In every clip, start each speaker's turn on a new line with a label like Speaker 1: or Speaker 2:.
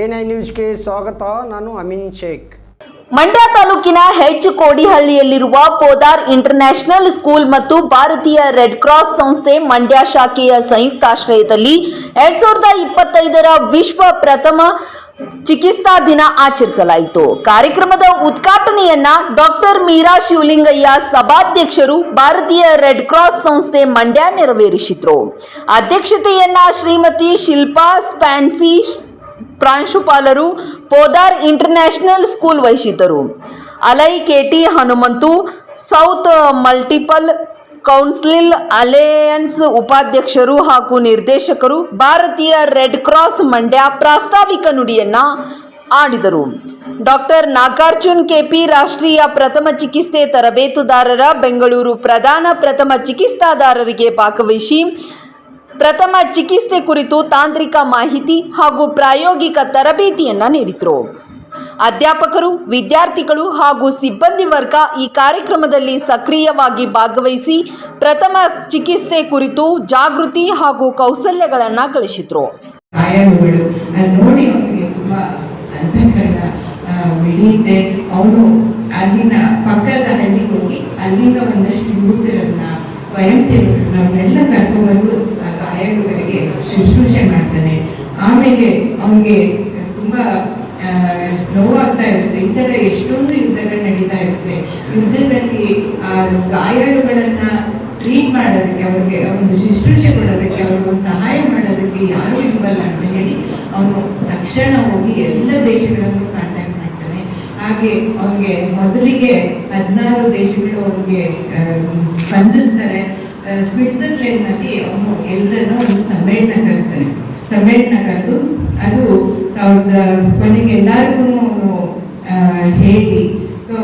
Speaker 1: N I ನ್ಯೂಸ್ಗೆ ಸ್ವಾಗತ, ನಾನು ಅಮಿನ್ ಶೇಖ್.
Speaker 2: ಮಂಡ್ಯ ತಾಲೂಕಿನ ಹೆಚ್ ಕೋಡಿಹಳ್ಳಿಯಲ್ಲಿರುವ ಪೋದಾರ್ ಇಂಟರ್ನ್ಯಾಷನಲ್ ಸ್ಕೂಲ್ ಮತ್ತು ಭಾರತೀಯ ರೆಡ್ ಕ್ರಾಸ್ ಸಂಸ್ಥೆ ಮಂಡ್ಯ ಶಾಖೆಯ ಸಂಯುಕ್ತಾಶ್ರಯದಲ್ಲಿ ಎರಡ್ ಸಾವಿರದ ಇಪ್ಪತ್ತೈದರ ವಿಶ್ವ ಪ್ರಥಮ ಚಿಕಿತ್ಸಾ ದಿನ ಆಚರಿಸಲಾಯಿತು. ಕಾರ್ಯಕ್ರಮದ ಉದ್ಘಾಟನೆಯನ್ನ ಡಾಕ್ಟರ್ ಮೀರಾ ಶಿವಲಿಂಗಯ್ಯ ಸಭಾಧ್ಯಕ್ಷರು ಭಾರತೀಯ ರೆಡ್ ಕ್ರಾಸ್ ಸಂಸ್ಥೆ ಮಂಡ್ಯ ನೆರವೇರಿಸಿದ್ರು. ಅಧ್ಯಕ್ಷತೆಯನ್ನ ಶ್ರೀಮತಿ ಶಿಲ್ಪಾ ಸ್ಪ್ಯಾನ್ಸಿ ಪ್ರಾಂಶುಪಾಲರು ಪೋದಾರ್ ಇಂಟರ್ನ್ಯಾಷನಲ್ ಸ್ಕೂಲ್ ವಹಿಸಿದ್ದರು ಅಲೈ KT Hanumanthu, south multiple council alliance ಉಪಾಧ್ಯಕ್ಷರು ಹಾಗೂ ನಿರ್ದೇಶಕರು, ಭಾರತೀಯ ರೆಡ್ ಕ್ರಾಸ್ ಮಂಡ್ಯ ಪ್ರಾಸ್ತಾವಿಕ ನುಡಿಯನ್ನ ಆಡಿದರು. ಡಾಕ್ಟರ್ ನಾಗಾರ್ಜುನ್ ಕೆಪಿ ರಾಷ್ಟ್ರೀಯ ಪ್ರಥಮ ಚಿಕಿತ್ಸೆ ತರಬೇತುದಾರರ ಬೆಂಗಳೂರು ಪ್ರಧಾನ ಪ್ರಥಮ ಚಿಕಿತ್ಸಾದಾರರಿಗೆ ಭಾಗವಹಿಸಿ ಪ್ರಥಮ ಚಿಕಿತ್ಸೆ ಕುರಿತು ತಾಂತ್ರಿಕ ಮಾಹಿತಿ ಹಾಗೂ ಪ್ರಾಯೋಗಿಕ ತರಬೇತಿಯನ್ನು ನೀಡಿದರು. ಅಧ್ಯಾಪಕರು, ವಿದ್ಯಾರ್ಥಿಗಳು ಹಾಗೂ ಸಿಬ್ಬಂದಿ ವರ್ಗ ಈ ಕಾರ್ಯಕ್ರಮದಲ್ಲಿ ಸಕ್ರಿಯವಾಗಿ ಭಾಗವಹಿಸಿ ಪ್ರಥಮ ಚಿಕಿತ್ಸೆ ಕುರಿತು ಜಾಗೃತಿ ಹಾಗೂ ಕೌಶಲ್ಯಗಳನ್ನು ಗಳಿಸಿದರು.
Speaker 3: ಅಲ್ಲಿನ ಪಕ್ಕದ ಹಳ್ಳಿಗೆ ಅಲ್ಲಿನ ಒಂದಷ್ಟು ಯುವಕರನ್ನ ಸ್ವಯಂ ಸೇವಕರನ್ನ ಅವನ್ನೆಲ್ಲ ಕರ್ಕೊಂಡ್ಬಂದು, ಆ ಗಾಯಾಳುಗಳಿಗೆ ಶುಶ್ರೂಷೆ ಮಾಡ್ತಾನೆ. ಆಮೇಲೆ ಅವನಿಗೆ ತುಂಬಾ ನೋವಾಗ್ತಾ ಇರುತ್ತೆ. ಈ ಥರ ಎಷ್ಟೊಂದು ಯುದ್ಧಗಳು ನಡೀತಾ ಇರುತ್ತೆ. ಯುದ್ಧದಲ್ಲಿ ಆ ಗಾಯಾಳುಗಳನ್ನ ಟ್ರೀಟ್ ಮಾಡೋದಕ್ಕೆ ಅವ್ರಿಗೆ ಒಂದು ಶುಶ್ರೂಷೆ ಕೊಡೋದಕ್ಕೆ ಅವ್ರಿಗೆ ಒಂದು ಸಹಾಯ ಮಾಡೋದಕ್ಕೆ ಯಾರು ಇಲ್ವಲ್ಲ ಅಂತ ಹೇಳಿ ಅವನು ತಕ್ಷಣ ಹೋಗಿ ಎಲ್ಲ ದೇಶಗಳನ್ನು ಕಾಂಟ್ಯಾಕ್ಟ್ ಮಾಡ್ತಾನೆ. ಹಾಗೆ ಅವನಿಗೆ ಮೊದಲಿಗೆ ಹದಿನಾರು ದೇಶಗಳು ಅವನಿಗೆ ಸ್ಪಂದಿಸ್ತಾರೆ ಸ್ವಿಟ್ಜರ್ಲೆಂಡ್ನಲ್ಲಿ ಅವನು ಎಲ್ಲರನ್ನೂ ಒಂದು ಸಮ್ಮೇಳನ ಕರ್ತಾನೆ ಸಮ್ಮೇಳನ ಕರೆದು ಅದು ಸಾವಿರದ, ಕೊನೆಗೆ ಎಲ್ಲರಿಗೂ ಹೇಳಿ. ಸೊ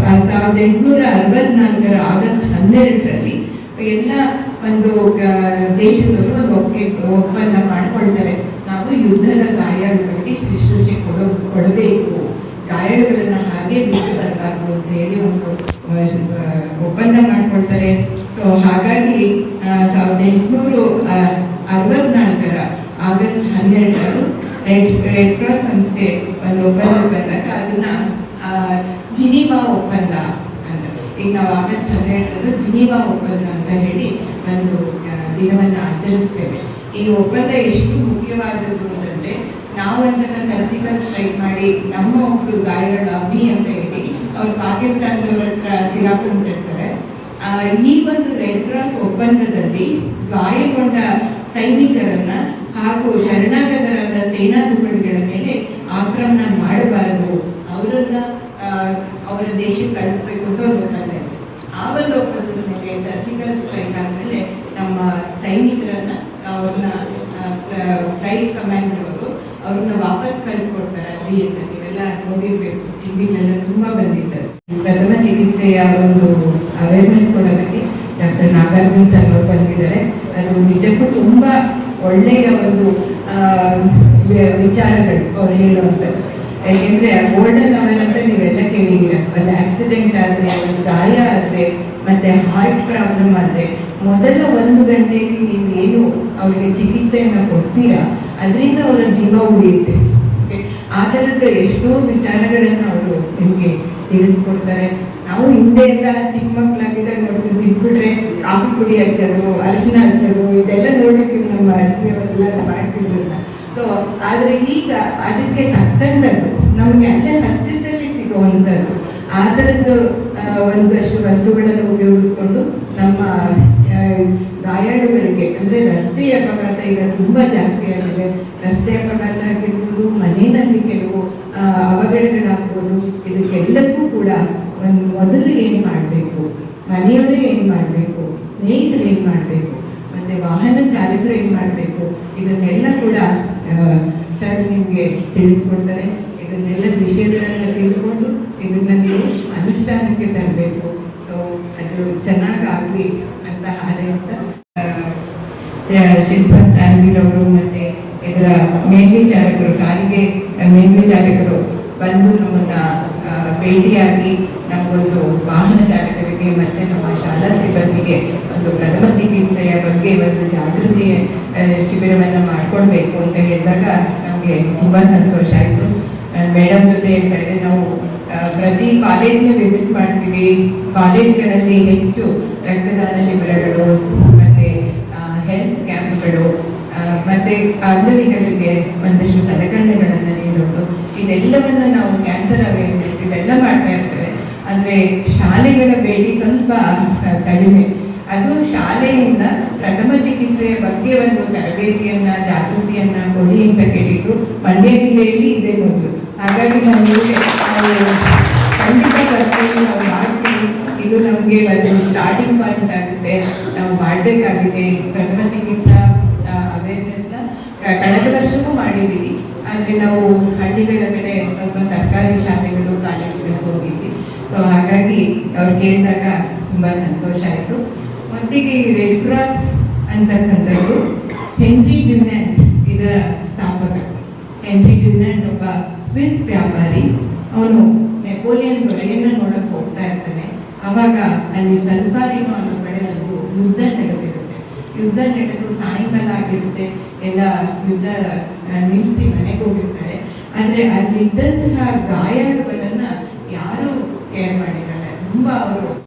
Speaker 3: ಸಾವಿರದ ಎಂಟುನೂರ ಅರವತ್ನಾಲ್ಕರ ಆಗಸ್ಟ್ ಹನ್ನೆರಡರಲ್ಲಿ ಎಲ್ಲ ಒಂದು ದೇಶದವರು ಒಂದು ಒಪ್ಪಿಗೆ, ಒಪ್ಪಂದ ಮಾಡ್ಕೊಳ್ತಾರೆ. ನಾವು ಯುದ್ಧದ ಗಾಯಗಳಿಗೆ ಶುಶ್ರೂಷೆ ಕೊಡ, ಕೊಡಬೇಕು. ಗಾಯಗಳನ್ನು ಹಾಗೆ ಬಿಟ್ಟು ಬರಬಾರ್ದು ಅಂತ ಹೇಳಿ ಒಂದು ಆ, ಶು- ಆ, ಒಪ್ಪಂದ ಮಾಡ್ಕೊಳ್ತಾರೆ ಸೊ ಹಾಗಾಗಿ ಸಾವಿರದ ಎಂಟುನೂರು ಅರವತ್ನಾಲ್ಕರ ಆಗಸ್ಟ್ ಹನ್ನೆರಡರು ರೆಡ್ ರೆಡ್ ಕ್ರಾಸ್ ಸಂಸ್ಥೆ ಒಂದು ಒಪ್ಪಂದ ಬಂದಾಗ ಅದನ್ನ ಜಿನೀವಾ ಒಪ್ಪಂದ ಅಂತ. ಈಗ ನಾವು ಆಗಸ್ಟ್ ಹನ್ನೆರಡರಂದು ಜಿನೀವಾ ಒಪ್ಪಂದ ಅಂತ ಹೇಳಿ ಒಂದು ದಿನವನ್ನು ಆಚರಿಸ್ತೇವೆ. ಈ ಒಪ್ಪಂದ ಎಷ್ಟು ಮುಖ್ಯವಾದದ್ದು ಅಂತಂದ್ರೆ, ನಾವು ಒಂದ್ಸಲ ಸರ್ಜಿಕಲ್ ಸ್ಟ್ರೈಕ್ ಮಾಡಿ ನಮ್ಮ ಒಬ್ರು ಗಾಯಗಳು ಅಭಿ ಅಂತ ಹೇಳಿ, ಅವ್ರು ಪಾಕಿಸ್ತಾನದವ್ರ ಹತ್ರ ಸಿಗಾಕೊಂಡಿರ್ತಾರೆ ಈ ಒಂದು ರೆಡ್ ಕ್ರಾಸ್ ಒಪ್ಪಂದದಲ್ಲಿ ಗಾಯಗೊಂಡ ಸೈನಿಕರನ್ನ ಹಾಗೂ ಶರಣಾಗತರಾದ ಸೇನಾ ತುಕಡಿಗಳ ಮೇಲೆ ಆಕ್ರಮಣ ಮಾಡಬಾರದು. ಅವರನ್ನ ಅವರ ದೇಶಕ್ಕೆ ಕಳಿಸ್ಬೇಕು ಅಂತ ಒಪ್ಪಂದ ಇದೆ. ಆ ಒಂದು ಒಪ್ಪಂದದ ಮೇಲೆ ಸರ್ಜಿಕಲ್ ಸ್ಟ್ರೈಕ್ ಆದ್ಮೇಲೆ ನಮ್ಮ ಸೈನಿಕರನ್ನ ಅವ್ರನ್ನ ಫ್ಲೈಟ್ ಕಮಾಂಡರ್ ಅವರು ಅವ್ರನ್ನ ವಾಪಸ್ ಕಳಿಸ್ಕೊಡ್ತಾರೆ. ಅಲ್ಲಿ ಅಂತ ನೀವೆಲ್ಲ ನೋಡಿರ್ಬೇಕು. ಟಿವಿಲೆಲ್ಲ ತುಂಬಾ ಬಂದಿದ್ದಾರೆ. ಪ್ರಥಮ ಚಿಕಿತ್ಸೆಯ ಒಂದು ಅವೇರ್ನೆಸ್ ಕೊಡೋದಕ್ಕೆ ಡಾಕ್ಟರ್ ನಾಗಾರ್ಜುನ್ ಸರ್ ಅವರು ಬಂದಿದ್ದಾರೆ. ಅದು ನಿಜಕ್ಕೂ ತುಂಬ ಒಳ್ಳೆಯ ಒಂದು ವಿಚಾರಗಳು ಅವ್ರು ಹೇಳುವಂಥದ್ದು. ಯಾಕೆಂದ್ರೆ ಗೋಲ್ಡನ್ ಅವರ್ ಅಂತ ನೀವೆಲ್ಲ ಕೇಳಿದ್ದೀರ. ಒಂದು ಆಕ್ಸಿಡೆಂಟ್ ಆದರೆ ಒಂದು ಗಾಯ ಆದರೆ, ಮತ್ತೆ ಹಾರ್ಟ್ ಪ್ರಾಬ್ಲಮ್ ಆದರೆ, ಮೊದಲ ಒಂದು ಗಂಟೆಗೆ ನೀವು ಏನು ಅವರಿಗೆ ಚಿಕಿತ್ಸೆಯನ್ನು ಕೊಡ್ತೀರಾ, ಅದರಿಂದ ಅವರ ಜೀವ ಉಳಿಯುತ್ತೆ? ಆ ಥರದ ಎಷ್ಟೋ ವಿಚಾರಗಳನ್ನು ಅವರು ನಿಮಗೆ ತಿಳಿಸ್ಕೊಡ್ತಾರೆ. ನಾವು ಹಿಂದೆ ಎಲ್ಲ ಚಿಕ್ಕ ಮಕ್ಕಳಾಗಿದ್ದಾಗ ನೋಡ್ತೀವಿ ಬಿದ್ಬಿಟ್ರೆ ಕಾಫಿ ಪುಡಿ ಹಚ್ಚೋದು ಅರಿಶಿನ ಹಚ್ಚೋದು ಇದೆಲ್ಲ ನೋಡಿರ್ತೀವಿ ನಮ್ಮ ಅಜ್ಜಿಯವರೆಲ್ಲ ಮಾಡ್ತಿದ್ರಲ್ಲ ಸೊ ಆದ್ರೆ ಈಗ ಅದಕ್ಕೆ ತಕ್ಕಂಥದ್ದು, ನಮಗೆ ಅಲ್ಲೇ ಹತ್ತಿರದಲ್ಲಿ ಸಿಗುವಂಥದ್ದು ಆ ಥರದ್ದು ಒಂದಷ್ಟು ವಸ್ತುಗಳನ್ನು ಉಪಯೋಗಿಸ್ಕೊಂಡು ನಮ್ಮ ಗಾಯಾಳುಗಳಿಗೆ, ಅಂದ್ರೆ ರಸ್ತೆ ಅಪಘಾತ ಈಗ ತುಂಬಾ ಜಾಸ್ತಿ ಆಗಿದೆ. ರಸ್ತೆ ಅಪಘಾತ ಆಗಿರ್ಬೋದು, ಮನೆಯಲ್ಲಿ ಕೆಲವು ಇದಕ್ಕೆಲ್ಲಕ್ಕೂ ಕೂಡ ಒಂದು ಮೊದಲು ಏನು ಮಾಡಬೇಕು, ಮನೆಯವರೇ ಏನು ಮಾಡಬೇಕು, ಸ್ನೇಹಿತರು ಏನು ಮಾಡಬೇಕು, ಮತ್ತೆ ವಾಹನ ಚಾಲಕರು ಏನು ಮಾಡಬೇಕು, ಇದನ್ನೆಲ್ಲ ಕೂಡ ಸರ್ ನಿಮಗೆ ತಿಳಿಸ್ಕೊಡ್ತಾರೆ. ಇದನ್ನೆಲ್ಲ ವಿಷಯಗಳನ್ನ ತಿಳ್ಕೊಂಡು ಇದನ್ನ ನೀವು ಅನುಷ್ಠಾನಕ್ಕೆ ತರಬೇಕು. ಸೊ ಅದು ಚೆನ್ನಾಗಾಗಲಿ ಅಂತ ಹಾರೈಸ್ತಾ ಶಿಲ್ಪಾ ಸ್ಟಾನ್ವಿಲ್ ಅವರು ಮತ್ತೆ ಇದರ ಮೇಲ್ವಿಚಾರಕರು, ಸಾರಿಗೆ ಮೇಲ್ವಿಚಾರಕರು ಬಂದು ನಮ್ಮನ್ನ ಭೇಟಿಯಾಗಿ ನಮಗೊಂದು ವಾಹನ ಚಾಲಕರಿಗೆ ಮತ್ತೆ ನಮ್ಮ ಶಾಲಾ ಸಿಬ್ಬಂದಿಗೆ ಒಂದು ಪ್ರಥಮ ಚಿಕಿತ್ಸೆಯ ಬಗ್ಗೆ ಒಂದು ಜಾಗೃತಿ ಶಿಬಿರವನ್ನು ಮಾಡ್ಕೊಳ್ಬೇಕು ಅಂತ ಹೇಳಿದಾಗ ನಮಗೆ ತುಂಬಾ ಸಂತೋಷ ಆಯ್ತು. ಮೇಡಮ್ ಜೊತೆ ಹೇಳ್ತಾ ಇದ್ರೆ ನಾವು ಪ್ರತಿ ಕಾಲೇಜಿನ ವಿಸಿಟ್ ಮಾಡ್ತೀವಿ. ಕಾಲೇಜ್ಗಳಲ್ಲಿ ಹೆಚ್ಚು ರಕ್ತದಾನ ಶಿಬಿರಗಳು, ಮತ್ತೆ ಹೆಲ್ತ್ ಕ್ಯಾಂಪ್ಗಳು ಮತ್ತೆ ಅಂಗವಿಕಲರಿಗೆ ಒಂದಷ್ಟು ಸಲಕರಣೆಗಳನ್ನು ನೀಡೋದು. ಇದೆಲ್ಲವನ್ನ ನಾವು ಕ್ಯಾನ್ಸರ್ ಅವೇರ್ನೆಸ್ ಇವೆಲ್ಲ ಮಾಡ್ತಾ ಇರ್ತೇವೆ. ಅಂದ್ರೆ ಶಾಲೆಗಳ ಭೇಟಿ ಸ್ವಲ್ಪ ಕಡಿಮೆ. ಅದು ಶಾಲೆಯಿಂದ ಪ್ರಥಮ ಚಿಕಿತ್ಸೆಯ ಬಗ್ಗೆ ಒಂದು ತರಬೇತಿಯನ್ನ, ಜಾಗೃತಿಯನ್ನ ಕೊಡಿ ಅಂತ ಕೇಳಿದ್ದು ಮಂಡ್ಯ ಜಿಲ್ಲೆಯಲ್ಲಿ ಇದೆ ಮೊದಲು ಹಾಗಾಗಿ ನಾವು ಖಂಡಿತ ಬರ್ತೀವಿ ನಾವು ಮಾಡ್ತೀವಿ. ಇದು ನಮಗೆ ಒಂದು ಸ್ಟಾರ್ಟಿಂಗ್ ಪಾಯಿಂಟ್ ಆಗುತ್ತೆ. ನಾವು ಮಾಡಬೇಕಾಗಿದೆ ಪ್ರಥಮ ಚಿಕಿತ್ಸಾ ಅವೇರ್ನೆಸ್ನ ಕಳೆದ ವರ್ಷವೂ ಮಾಡಿದ್ದೀವಿ. ಆದರೆ ನಾವು ಹಳ್ಳಿಗಳ ಕಡೆ ಸ್ವಲ್ಪ ಸರ್ಕಾರಿ ಶಾಲೆಗಳು ಕಾಲೇಜುಗಳಿಗೆ ಹೋಗಿದ್ವಿ. ಸೊ ಹಾಗಾಗಿ ಅವ್ರು ಕೇಳಿದಾಗ ತುಂಬಾ ಸಂತೋಷ ಆಯಿತು. ಮತ್ತಿಗೆ ಈ ರೆಡ್ ಕ್ರಾಸ್ ಅಂತಕ್ಕಂಥದ್ದು ಹೆನ್ರಿ ಡ್ಯುನೆಂಟ್ ಇದರ ಸ್ಥಾಪಕ. ಹೆನ್ರಿ ಡ್ಯೂನೆಂಟ್ ಒಬ್ಬ ಸ್ವಿಸ್ ವ್ಯಾಪಾರಿ. ಅವನು ನೆಪೋಲಿಯನ್ ದೊರೆಯನ್ನ ನೋಡಕ್ಕೆ ಹೋಗ್ತಾ ಇರ್ತಾನೆ. ಅವಾಗ ಅಲ್ಲಿ ಸಲ್ಫಾರಿನೋ ಅನ್ನೋ ಕಡೆ ಒಂದು ಯುದ್ಧ ನಡೆದಿರುತ್ತೆ ಯುದ್ಧ ನಡೆದು ಸಾಯಂಕಾಲ ಆಗಿರುತ್ತೆ, ಎಲ್ಲ ಯುದ್ಧ ನಿಲ್ಲಿಸಿ ಮನೆಗೆ ಹೋಗಿರ್ತಾರೆ. ಆದರೆ ಅಲ್ಲಿದ್ದಂತಹ ಗಾಯಾಳುಗಳನ್ನು ಯಾರು ಕೇರ್ ಮಾಡಿರಲ್ಲ. ತುಂಬಾ ಅವರು